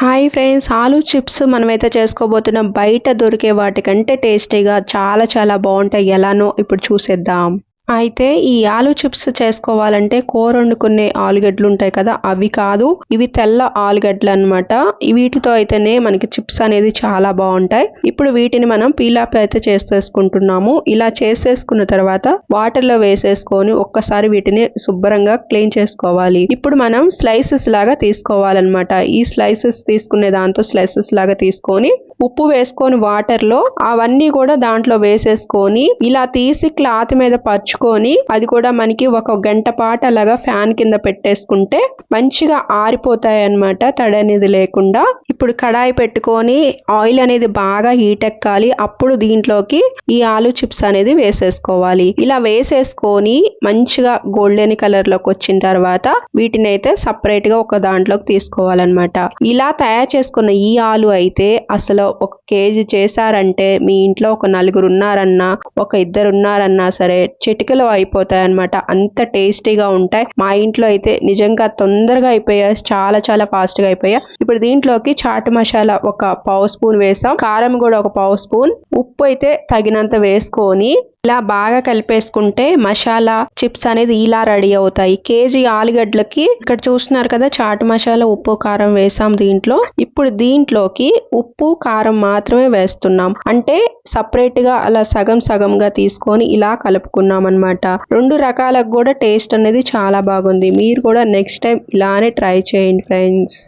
Hi friends aloo chips మనమైతే చేసుకోబోతున్నాం. బయట దొరికే వాటికంటే టేస్టీగా చాలా చాలా బాగుంటాయి. ఎలానో ఇప్పుడు చూసేద్దాం. అయితే ఈ ఆలు చిప్స్ చేసుకోవాలంటే కూర వండుకునే ఆలుగడ్డలు ఉంటాయి కదా అవి కాదు ఇవి తెల్ల ఆలుగడ్డలు అనమాట వీటితో అయితేనే మనకి చిప్స్ అనేది చాలా బాగుంటాయి. ఇప్పుడు వీటిని మనం పీలాప్ అయితే చేసేసుకుంటున్నాము. ఇలా చేసేసుకున్న తర్వాత వాటర్లో వేసేసుకొని ఒక్కసారి వీటిని శుభ్రంగా క్లీన్ చేసుకోవాలి. ఇప్పుడు మనం స్లైసెస్ లాగా తీసుకోవాలన్నమాట. ఈ స్లైసెస్ తీసుకునే దాంతో స్లైసెస్ లాగా తీసుకొని ఉప్పు వేసుకొని వాటర్లో అవన్నీ కూడా దాంట్లో వేసేసుకొని ఇలా తీసి క్లాత్ మీద పరుచుకొని అది కూడా మనకి ఒక గంట పాటు అలాగా ఫ్యాన్ కింద పెట్టేసుకుంటే మంచిగా ఆరిపోతాయి అన్నమాట తడి అనేది లేకుండా. ఇప్పుడు కడాయి పెట్టుకొని ఆయిల్ అనేది బాగా హీట్ ఎక్కాలి. అప్పుడు దీంట్లోకి ఈ ఆలు చిప్స్ అనేది వేసేసుకోవాలి. ఇలా వేసేసుకొని మంచిగా గోల్డెన్ కలర్లోకి వచ్చిన తర్వాత వీటిని అయితే సపరేట్గా ఒక దాంట్లోకి తీసుకోవాలన్నమాట. ఇలా తయారు చేసుకున్న ఈ ఆలు అయితే అసలు ఒక కేజీ చేశారంటే మీ ఇంట్లో ఒక నలుగురు ఉన్నారన్నా ఒక ఇద్దరు ఉన్నారన్నా సరే చిటికలో అయిపోతాయి అనమాట అంత టేస్టీగా ఉంటాయి. మా ఇంట్లో అయితే నిజంగా తొందరగా అయిపోయాయి. చాలా చాలా ఫాస్ట్గా అయిపోయాయి. ఇప్పుడు దీంట్లోకి చాట్ మసాలా ఒక పావు స్పూన్ వేసాం. కారం కూడా ఒక పావు స్పూన్. ఉప్పు అయితే తగినంత వేసుకొని ఇలా బాగా కలిపేసుకుంటే మసాలా చిప్స్ అనేది ఇలా రెడీ అవుతాయి. కేజీ ఆలుగడ్డలకి ఇక్కడ చూస్తున్నారు కదా చాట్ మసాలా ఉప్పు కారం వేసాం దీంట్లో. ఇప్పుడు దీంట్లోకి ఉప్పు కారం మాత్రమే వేస్తున్నాం. అంటే సపరేట్గా అలా సగం సగంగా తీసుకొని ఇలా కలుపుకున్నాం అనమాట రెండు రకాలకు కూడా టేస్ట్ అనేది చాలా బాగుంది. మీరు కూడా నెక్స్ట్ టైం ఇలానే ట్రై చేయండి ఫ్రెండ్స్